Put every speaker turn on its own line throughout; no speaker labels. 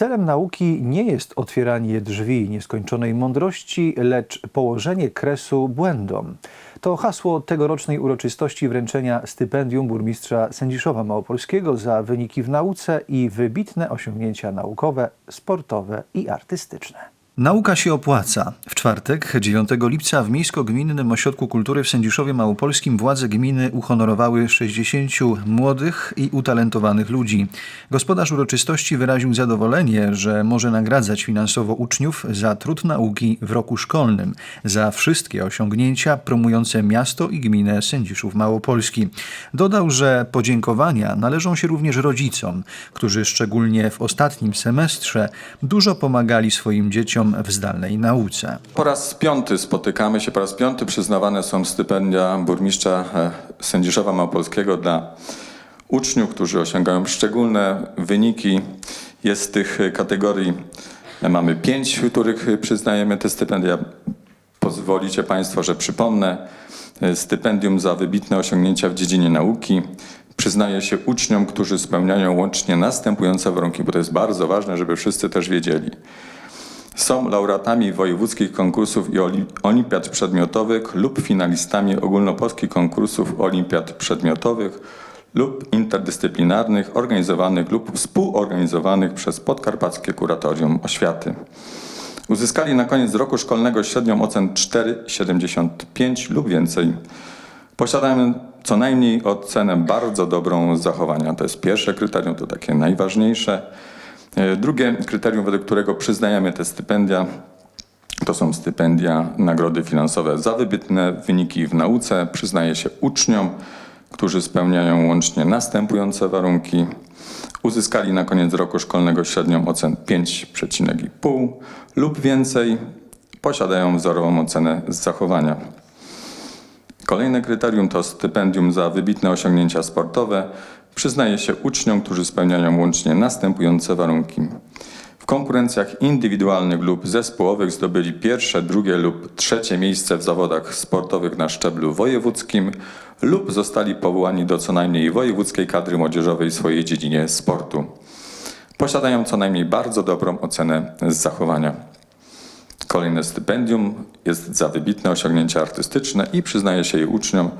Celem nauki nie jest otwieranie drzwi nieskończonej mądrości, lecz położenie kresu błędom. To hasło tegorocznej uroczystości wręczenia stypendium burmistrza Sędziszowa Małopolskiego za wyniki w nauce i wybitne osiągnięcia naukowe, sportowe i artystyczne. Nauka się opłaca. W czwartek, 9 lipca w Miejsko-Gminnym Ośrodku Kultury w Sędziszowie Małopolskim władze gminy uhonorowały 60 młodych i utalentowanych ludzi. Gospodarz uroczystości wyraził zadowolenie, że może nagradzać finansowo uczniów za trud nauki w roku szkolnym, za wszystkie osiągnięcia promujące miasto i gminę Sędziszów Małopolski. Dodał, że podziękowania należą się również rodzicom, którzy szczególnie w ostatnim semestrze dużo pomagali swoim dzieciom w zdalnej nauce.
Po raz piąty spotykamy się, po raz piąty przyznawane są stypendia burmistrza e, Sędziszowa Małopolskiego dla uczniów, którzy osiągają szczególne wyniki. Jest tych e, kategorii, e, mamy pięć, których przyznajemy te stypendia. Pozwolicie Państwo, że przypomnę. E, Stypendium za wybitne osiągnięcia w dziedzinie nauki przyznaje się uczniom, którzy spełniają łącznie następujące warunki, bo to jest bardzo ważne, żeby wszyscy też wiedzieli. Są laureatami wojewódzkich konkursów i oli- olimpiad przedmiotowych lub finalistami ogólnopolskich konkursów olimpiad przedmiotowych lub interdyscyplinarnych organizowanych lub współorganizowanych przez Podkarpackie Kuratorium Oświaty. Uzyskali na koniec roku szkolnego średnią ocen 4,75 lub więcej. Posiadają co najmniej ocenę bardzo dobrą zachowania. To jest pierwsze kryterium, to takie najważniejsze. E, Drugie kryterium, według którego przyznajemy te stypendia, to są stypendia, nagrody finansowe za wybitne wyniki w nauce. Przyznaje się uczniom, którzy spełniają łącznie następujące warunki. Uzyskali na koniec roku szkolnego średnią ocen 5,5 lub więcej. Posiadają wzorową ocenę z zachowania. Kolejne kryterium to stypendium za wybitne osiągnięcia sportowe. Przyznaje się uczniom, którzy spełniają łącznie następujące warunki. W konkurencjach indywidualnych lub zespołowych zdobyli pierwsze, drugie lub trzecie miejsce w zawodach sportowych na szczeblu wojewódzkim lub zostali powołani do co najmniej wojewódzkiej kadry młodzieżowej w swojej dziedzinie sportu. Posiadają co najmniej bardzo dobrą ocenę z zachowania. Kolejne stypendium jest za wybitne osiągnięcia artystyczne i przyznaje się je uczniom,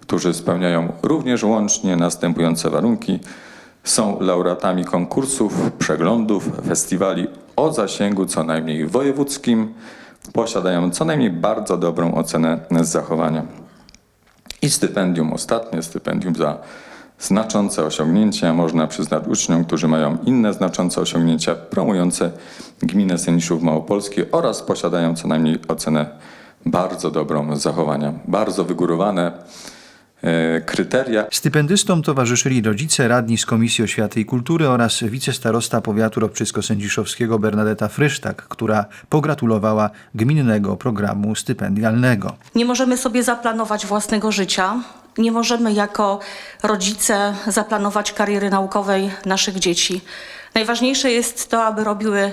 którzy spełniają również łącznie następujące warunki. Są laureatami konkursów, przeglądów, festiwali o zasięgu co najmniej wojewódzkim, posiadają co najmniej bardzo dobrą ocenę z zachowania. I stypendium ostatnie, stypendium za znaczące osiągnięcia można przyznać uczniom, którzy mają inne znaczące osiągnięcia promujące gminę Sędziszów Małopolski oraz posiadają co najmniej ocenę bardzo dobrą z zachowania. Bardzo wygórowane e, kryteria
Stypendystom towarzyszyli rodzice, radni z Komisji Oświaty i Kultury oraz wicestarosta powiatu ropczycko-sędziszowskiego Bernadeta Frysztak, która pogratulowała gminnego programu stypendialnego.
Nie możemy sobie zaplanować własnego życia. Nie możemy jako rodzice zaplanować kariery naukowej naszych dzieci. Najważniejsze jest to, aby robiły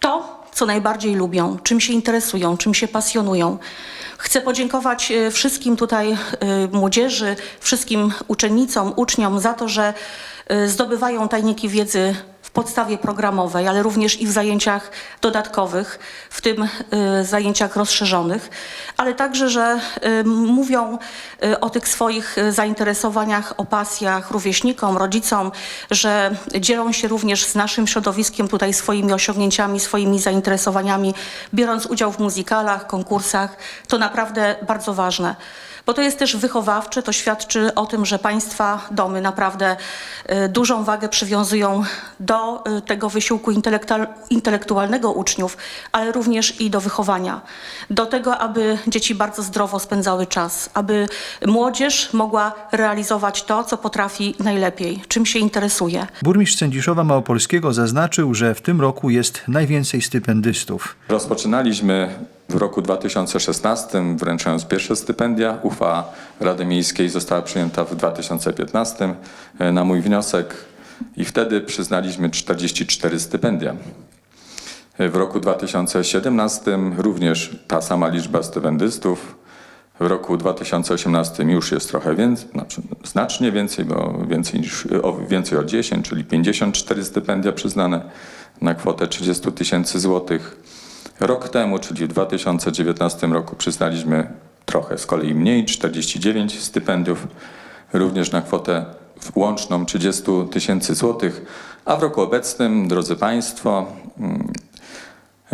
to, co najbardziej lubią, czym się interesują, czym się pasjonują. Chcę podziękować e, wszystkim tutaj e, młodzieży, wszystkim uczennicom, uczniom za to, że e, zdobywają tajniki wiedzy podstawie programowej, ale również i w zajęciach dodatkowych, w tym y, zajęciach rozszerzonych, ale także, że y, mówią y, o tych swoich zainteresowaniach, o pasjach rówieśnikom, rodzicom, że dzielą się również z naszym środowiskiem tutaj swoimi osiągnięciami, swoimi zainteresowaniami, biorąc udział w muzykalach, konkursach. To naprawdę bardzo ważne bo to jest też wychowawcze, to świadczy o tym, że państwa domy naprawdę y, dużą wagę przywiązują do y, tego wysiłku intelektual- intelektualnego uczniów, ale również i do wychowania. Do tego, aby dzieci bardzo zdrowo spędzały czas, aby młodzież mogła realizować to, co potrafi najlepiej, czym się interesuje.
Burmistrz Sędziszowa Małopolskiego zaznaczył, że w tym roku jest najwięcej stypendystów.
Rozpoczynaliśmy w roku 2016, wręczając pierwsze stypendia. Uchwała Rady Miejskiej została przyjęta w 2015 e, na mój wniosek i wtedy przyznaliśmy 44 stypendia. E, W roku 2017 również ta sama liczba stypendystów, W roku 2018 już jest trochę więcej, znaczy znacznie więcej, bo więcej, niż, o, więcej o 10, czyli 54 stypendia przyznane na kwotę 30 tysięcy złotych. Rok temu, czyli w 2019 roku przyznaliśmy trochę z kolei mniej, 49 stypendiów, również na kwotę łączną 30 tysięcy złotych, a w roku obecnym, drodzy Państwo, mm,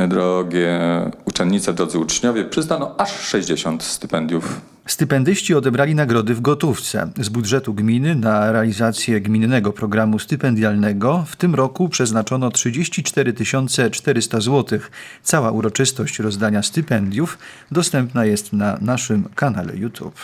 drogie uczennice, drodzy uczniowie, przyznano aż 60 stypendiów
Stypendyści odebrali nagrody w gotówce. Z budżetu gminy na realizację gminnego programu stypendialnego w tym roku przeznaczono 34 400 zł. Cała uroczystość rozdania stypendiów dostępna jest na naszym kanale YouTube.